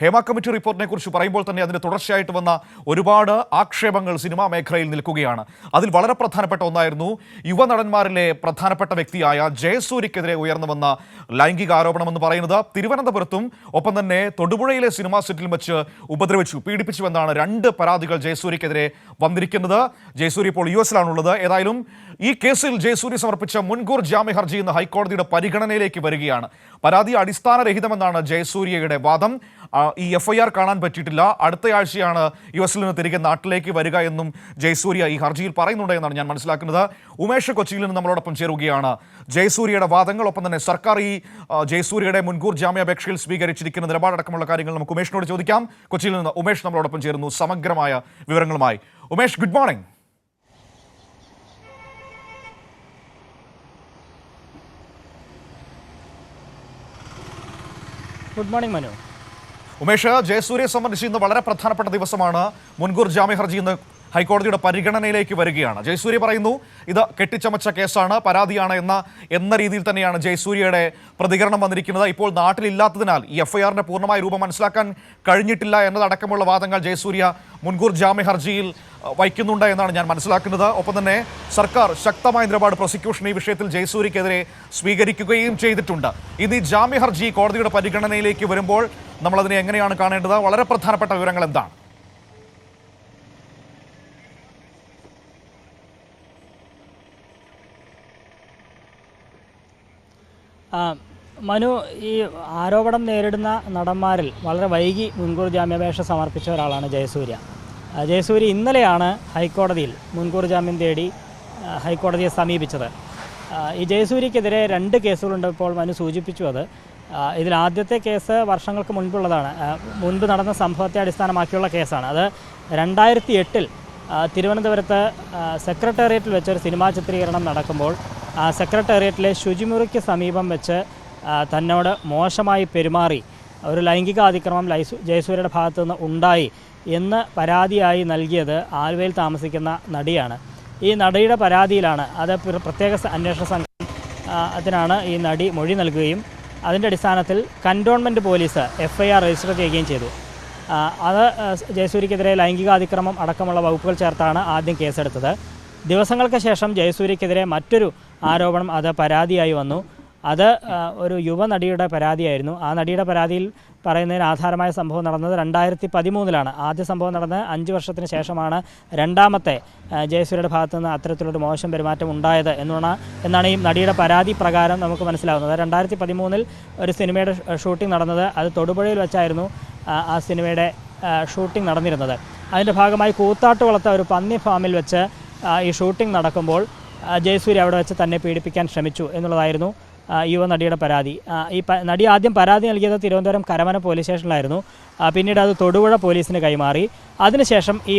Hema committee റിപ്പോർട്ടിനെ കുറിച്ച് പറയുമ്പോൾ തന്നെ അതിന് തുടർച്ചയായിട്ട് വന്ന ഒരുപാട് ആക്ഷേപങ്ങൾ സിനിമാ മേഖലയിൽ നിൽക്കുകയാണ്. അതിൽ വളരെ പ്രധാനപ്പെട്ട ഒന്നായിരുന്നു യുവനടന്മാരിലെ പ്രധാനപ്പെട്ട വ്യക്തിയായ ജയസൂരിക്കെതിരെ ഉയർന്നു വന്ന ലൈംഗിക ആരോപണം എന്ന് പറയുന്നത് തിരുവനന്തപുരത്തും ഒപ്പം തന്നെ തൊടുപുഴയിലെ സിനിമാ സെറ്റിൽ വെച്ച് ഉപദ്രവിച്ചു പീഡിപ്പിച്ചു എന്നാണ് രണ്ട് പരാതികൾ ജയസൂരിക്കെതിരെ വന്നിരിക്കുന്നത്. ജയസൂരി ഇപ്പോൾ യു എസിലാണുള്ളത്. ഏതായാലും ഈ കേസിൽ ജയസൂരി സമർപ്പിച്ച മുൻകൂർ ജാമ്യ ഹർജി ഇന്ന് ഹൈക്കോടതിയുടെ പരിഗണനയിലേക്ക് വരികയാണ്. പരാതി അടിസ്ഥാനരഹിതമെന്നാണ് ജയസൂര്യയുടെ വാദം. ഈ എഫ് ഐ ആർ കാണാൻ പറ്റിയിട്ടില്ല. അടുത്തയാഴ്ചയാണ് യു എസിൽ നിന്ന് തിരികെ നാട്ടിലേക്ക് വരിക എന്നും ജയസൂര്യ ഈ ഹർജിയിൽ പറയുന്നുണ്ട് എന്നാണ് ഞാൻ മനസ്സിലാക്കുന്നത്. ഉമേഷ് കൊച്ചിയിൽ നിന്ന് നമ്മളോടൊപ്പം ചേരുകയാണ്. ജയസൂര്യയുടെ വാദങ്ങൾ ഒപ്പം തന്നെ സർക്കാർ ഈ ജയസൂര്യയുടെ മുൻകൂർ ജാമ്യാപേക്ഷയിൽ സ്വീകരിച്ചിരിക്കുന്ന നിലപാടടക്കമുള്ള കാര്യങ്ങൾ നമുക്ക് ഉമേഷിനോട് ചോദിക്കാം. കൊച്ചിയിൽ നിന്ന് ഉമേഷ് നമ്മളോടൊപ്പം ചേരുന്നു സമഗ്രമായ വിവരങ്ങളുമായി. Umesh good morning good morning Manu Umesh ജയസൂര്യയെ സംബന്ധിച്ച് ഇന്ന് വളരെ പ്രധാനപ്പെട്ട ദിവസമാണ്. മുൻകൂർ ജാമ്യ ഹർജി ഇന്ന് ഹൈക്കോടതിയുടെ പരിഗണനയിലേക്ക് വരികയാണ്. ജയസൂര്യ പറയുന്നു ഇത് കെട്ടിച്ചമച്ച കേസാണ് പരാതിയാണ് എന്ന എന്ന രീതിയിൽ തന്നെയാണ് ജയസൂര്യയുടെ പ്രതികരണം വന്നിരിക്കുന്നത്. ഇപ്പോൾ നാട്ടിലില്ലാത്തതിനാൽ ഈ എഫ്ഐആറിന്റെ പൂർണമായ രൂപം മനസ്സിലാക്കാൻ കഴിഞ്ഞിട്ടില്ല എന്നതടക്കമുള്ള വാദങ്ങൾ ജയസൂര്യ മുൻകൂർ ജാമ്യ ഹർജിയിൽ വയ്ക്കുന്നുണ്ട് എന്നാണ് ഞാൻ മനസ്സിലാക്കുന്നത്. ഒപ്പം തന്നെ സർക്കാർ ശക്തമായ നിലപാട് പ്രോസിക്യൂഷൻ ഈ വിഷയത്തിൽ ജയസൂര്യക്കെതിരെ സ്വീകരിക്കുകയും ചെയ്തിട്ടുണ്ട്. ഇനി ജാമ്യ ഹർജി കോടതിയുടെ പരിഗണനയിലേക്ക് വരുമ്പോൾ നമ്മളതിനെ എങ്ങനെയാണ് കാണേണ്ടത്? വളരെ പ്രധാനപ്പെട്ട വിവരങ്ങൾ എന്താണ് മനു ഈ ആരോപണം നേരിടുന്ന നടന്മാരിൽ വളരെ വൈകി മുൻകൂർ ജാമ്യാപേക്ഷ സമർപ്പിച്ച ഒരാളാണ് ജയസൂര്യ. ജയസൂര്യ ഇന്നലെയാണ് ഹൈക്കോടതിയിൽ മുൻകൂർ ജാമ്യം തേടി ഹൈക്കോടതിയെ സമീപിച്ചത്. ഈ ജയസൂര്യക്കെതിരെ രണ്ട് കേസുകളുണ്ട് ഇപ്പോൾ മനു സൂചിപ്പിച്ചു അത്. ഇതിൽ ആദ്യത്തെ കേസ് വർഷങ്ങൾക്ക് മുൻപുള്ളതാണ്. മുൻപ് നടന്ന സംഭവത്തെ അടിസ്ഥാനമാക്കിയുള്ള കേസാണ്. അത് രണ്ടായിരത്തി എട്ടിൽ തിരുവനന്തപുരത്ത് സെക്രട്ടേറിയറ്റിൽ വെച്ചൊരു സിനിമാ ചിത്രീകരണം നടക്കുമ്പോൾ സെക്രട്ടേറിയറ്റിലെ ശുചിമുറിക്ക് സമീപം വെച്ച് തന്നോട് മോശമായി പെരുമാറി ഒരു ലൈംഗിക അതിക്രമം ലൈസു ജയസൂര്യയുടെ ഭാഗത്തു നിന്ന് ഉണ്ടായി എന്ന് പരാതിയായി നൽകിയത് ആലുവയിൽ താമസിക്കുന്ന നടിയാണ്. ഈ നടിയുടെ പരാതിയിലാണ് അത് പ്രത്യേക അന്വേഷണ സംഘം അതിനാണ് ഈ നടി മൊഴി നൽകുകയും അതിന്റെ അടിസ്ഥാനത്തിൽ cantonment police F I R register ചെയ്യുകയും ചെയ്തു. അത് ജയസൂര്യക്കെതിരെ ലൈംഗികാതിക്രമം അടക്കമുള്ള വകുപ്പുകൾ ചേർത്താണ് ആദ്യം കേസെടുത്തത്. ദിവസങ്ങൾക്ക് ശേഷം ജയസൂര്യക്കെതിരെ മറ്റൊരു ആരോപണം അത് പരാതിയായി വന്നു. അത് ഒരു യുവനടിയുടെ പരാതിയായിരുന്നു. ആ നടിയുടെ പരാതിയിൽ പറയുന്നതിന് ആധാരമായ സംഭവം നടന്നത് രണ്ടായിരത്തി പതിമൂന്നിലാണ് ആദ്യ സംഭവം നടന്ന് അഞ്ച് വർഷത്തിന് ശേഷമാണ് രണ്ടാമത്തെ ജയസൂര്യയുടെ ഭാഗത്തു നിന്ന് അത്തരത്തിലൊരു മോശം പെരുമാറ്റം ഉണ്ടായത് എന്നാണ് എന്നാണ് ഈ നടിയുടെ പരാതി പ്രകാരം നമുക്ക് മനസ്സിലാവുന്നത്. രണ്ടായിരത്തി പതിമൂന്നിൽ ഒരു സിനിമയുടെ ഷൂട്ടിംഗ് നടന്നത് അത് തൊടുപുഴയിൽ വെച്ചായിരുന്നു ആ, സിനിമയുടെ ഷൂട്ടിംഗ് നടന്നിരുന്നത്. അതിന്റെ ഭാഗമായി കൂത്താട്ട് വളർത്ത ഒരു പന്നി ഫാമിൽ വെച്ച് ഈ ഷൂട്ടിംഗ് നടക്കുമ്പോൾ ജയസൂര്യ അവിടെ വെച്ച് തന്നെ പീഡിപ്പിക്കാൻ ശ്രമിച്ചു എന്നുള്ളതായിരുന്നു യുവനടിയുടെ പരാതി. ഈ നടി ആദ്യം പരാതി നൽകിയത് തിരുവനന്തപുരം കരമന പോലീസ് സ്റ്റേഷനിലായിരുന്നു. പിന്നീട് അത് തൊടുപുഴ പോലീസിന് കൈമാറി. അതിനുശേഷം ഈ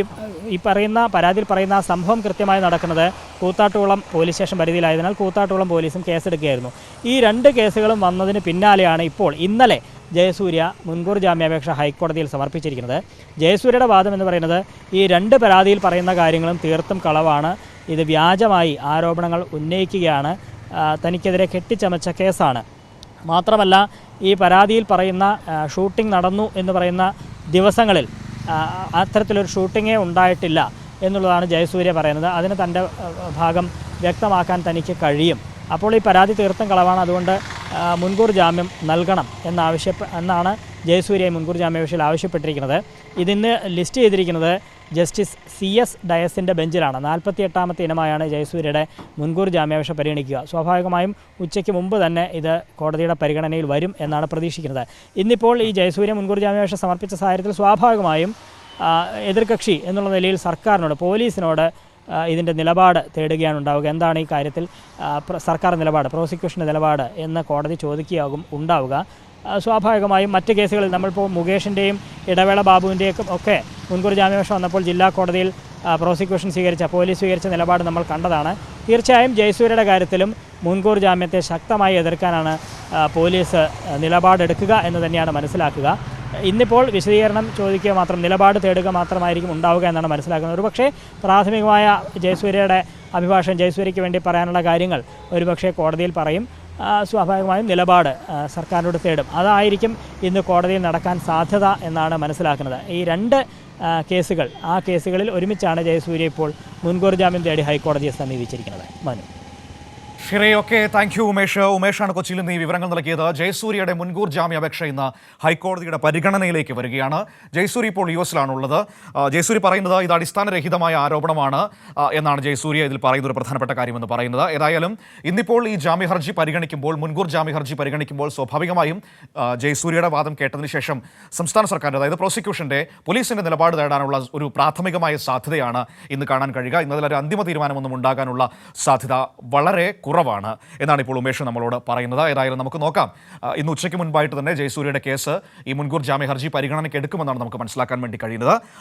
ഈ പറയുന്ന പരാതിയിൽ പറയുന്ന സംഭവം കൃത്യമായി നടക്കുന്നത് കൂത്താട്ടുകുളം പോലീസ് സ്റ്റേഷൻ പരിധിയിലായതിനാൽ കൂത്താട്ടുകുളം പോലീസും കേസെടുക്കുകയായിരുന്നു. ഈ രണ്ട് കേസുകളും വന്നതിന് പിന്നാലെയാണ് ഇപ്പോൾ ഇന്നലെ ജയസൂര്യ മുൻകൂർ ജാമ്യാപേക്ഷ ഹൈക്കോടതിയിൽ സമർപ്പിച്ചിരിക്കുന്നത്. ജയസൂര്യയുടെ വാദം എന്ന് പറയുന്നത് ഈ രണ്ട് പരാതിയിൽ പറയുന്ന കാര്യങ്ങളും തീർത്തും കളവാണ്. ഇത് വ്യാജമായി ആരോപണങ്ങൾ ഉന്നയിക്കുകയാണ്. തനിക്കെതിരെ കെട്ടിച്ചമച്ച കേസാണ്. മാത്രമല്ല ഈ പരാതിയിൽ പറയുന്ന ഷൂട്ടിംഗ് നടന്നു എന്ന് പറയുന്ന ദിവസങ്ങളിൽ അത്തരത്തിലൊരു ഷൂട്ടിങ്ങേ ഉണ്ടായിട്ടില്ല എന്നുള്ളതാണ് ജയസൂര്യ പറയുന്നത്. അതിന് തന്റെ ഭാഗം വ്യക്തമാക്കാൻ തനിക്ക് കഴിയും. അപ്പോൾ ഈ പരാതി തീർത്തും കളവാണ്. അതുകൊണ്ട് മുൻകൂർ ജാമ്യം നൽകണം എന്നാവശ്യപ്പെ എന്നാണ് ജയസൂര്യ മുൻകൂർ ജാമ്യ വിഷയിൽ ആവശ്യപ്പെട്ടിരിക്കുന്നത്. ഇതിന്ന് ലിസ്റ്റ് ചെയ്തിരിക്കുന്നത് ജസ്റ്റിസ് സി എസ് ഡയസിന്റെ ബെഞ്ചിലാണ്. നാൽപ്പത്തി എട്ടാമത്തെ ഇനമായാണ് ജയസൂര്യയുടെ മുൻകൂർ ജാമ്യാപേക്ഷ പരിഗണിക്കുക. സ്വാഭാവികമായും ഉച്ചയ്ക്ക് മുമ്പ് തന്നെ ഇത് കോടതിയുടെ പരിഗണനയിൽ വരും എന്നാണ് പ്രതീക്ഷിക്കുന്നത്. ഇന്നിപ്പോൾ ഈ ജയസൂര്യ മുൻകൂർ ജാമ്യാപേക്ഷ സമർപ്പിച്ച സാഹചര്യത്തിൽ സ്വാഭാവികമായും എതിർകക്ഷി എന്നുള്ള നിലയിൽ സർക്കാരിനോട് പോലീസിനോട് ഇതിന്റെ നിലപാട് തേടുകയാണ് ഉണ്ടാവുക. എന്താണ് ഈ കാര്യത്തിൽ സർക്കാർ നിലപാട് പ്രോസിക്യൂഷന്റെ നിലപാട് എന്ന് കോടതി ചോദിക്കുകയാകും ഉണ്ടാവുക. സ്വാഭാവികമായും മറ്റ് കേസുകളിൽ നമ്മളിപ്പോൾ മുകേഷിന്റെയും ഇടവേള ബാബുവിന്റെയും ഒക്കെ മുൻകൂർ ജാമ്യാപേക്ഷ വന്നപ്പോൾ ജില്ലാ കോടതിയിൽ പ്രോസിക്യൂഷൻ സ്വീകരിച്ച പോലീസ് സ്വീകരിച്ച നിലപാട് നമ്മൾ കണ്ടതാണ്. തീർച്ചയായും ജയസൂര്യയുടെ കാര്യത്തിലും മുൻകൂർ ജാമ്യത്തെ ശക്തമായി എതിർക്കാനാണ് പോലീസ് നിലപാടെടുക്കുക എന്ന് തന്നെയാണ് മനസ്സിലാക്കുക. ഇന്നിപ്പോൾ വിശദീകരണം ചോദിക്കുക മാത്രം നിലപാട് തേടുക മാത്രമായിരിക്കും ഉണ്ടാവുക എന്നാണ് മനസ്സിലാക്കുന്നത്. ഒരുപക്ഷേ പ്രാഥമികമായ ജയസൂര്യയുടെ അഭിഭാഷകൻ ജയസൂര്യയ്ക്ക് വേണ്ടി പറയാനുള്ള കാര്യങ്ങൾ ഒരുപക്ഷെ കോടതിയിൽ പറയും. സ്വാഭാവികമായും നിലപാട് സർക്കാരിനോട് തേടും. അതായിരിക്കും ഇന്ന് കോടതിയിൽ നടക്കാൻ സാധ്യത എന്നാണ് മനസ്സിലാക്കുന്നത്. ഈ രണ്ട് കേസുകൾ ആ കേസുകളിൽ ഒരുമിച്ചാണ് ജയസൂര്യ ഇപ്പോൾ മുൻകൂർ ജാമ്യം തേടി ഹൈക്കോടതിയെ സമീപിച്ചിരിക്കുന്നത്. മനു. ഷിറേ ഓക്കെ താങ്ക് യു ഉമേഷ്. ഉമേഷാണ് കൊച്ചിയിൽ നിന്ന് ഈ വിവരങ്ങൾ നൽകിയത്. ജയസൂര്യയുടെ മുൻകൂർ ജാമ്യാപേക്ഷ ഇന്ന് ഹൈക്കോടതിയുടെ പരിഗണനയിലേക്ക് വരികയാണ്. ജയസൂരി ഇപ്പോൾ യു എസിലാണുള്ളത്. ജയസൂരി പറയുന്നത് ഇത് അടിസ്ഥാനരഹിതമായ ആരോപണമാണ് എന്നാണ് ജയസൂര്യ ഇതിൽ പറയുന്ന ഒരു പ്രധാനപ്പെട്ട കാര്യമെന്ന് പറയുന്നത്. ഏതായാലും ഇന്നിപ്പോൾ ഈ ജാമ്യ ഹർജി പരിഗണിക്കുമ്പോൾ മുൻകൂർ ജാമ്യ ഹർജി പരിഗണിക്കുമ്പോൾ സ്വാഭാവികമായും ജയസൂര്യയുടെ വാദം കേട്ടതിന് ശേഷം സംസ്ഥാന സർക്കാരിന്റെ അതായത് പ്രോസിക്യൂഷന്റെ പോലീസിന്റെ നിലപാട് തേടാനുള്ള ഒരു പ്രാഥമികമായ സാധ്യതയാണ് ഇന്ന് കാണാൻ കഴിയുക. ഇന്നതിലൊരു അന്തിമ തീരുമാനമൊന്നും ഉണ്ടാകാനുള്ള സാധ്യത വളരെ കുറവാണ് എന്നാണ് ഇപ്പോൾ ഉമേഷ് നമ്മളോട് പറയുന്നത്. ഏതായാലും നമുക്ക് നോക്കാം. ഇന്ന് ഉച്ചയ്ക്ക് മുൻപായിട്ട് തന്നെ ജയസൂര്യയുടെ കേസ് ഈ മുൻകൂർ ജാമ്യ ഹർജി പരിഗണനയ്ക്ക് എടുക്കുമെന്നാണ് നമുക്ക് മനസ്സിലാക്കാൻ വേണ്ടി കഴിയുന്നത്.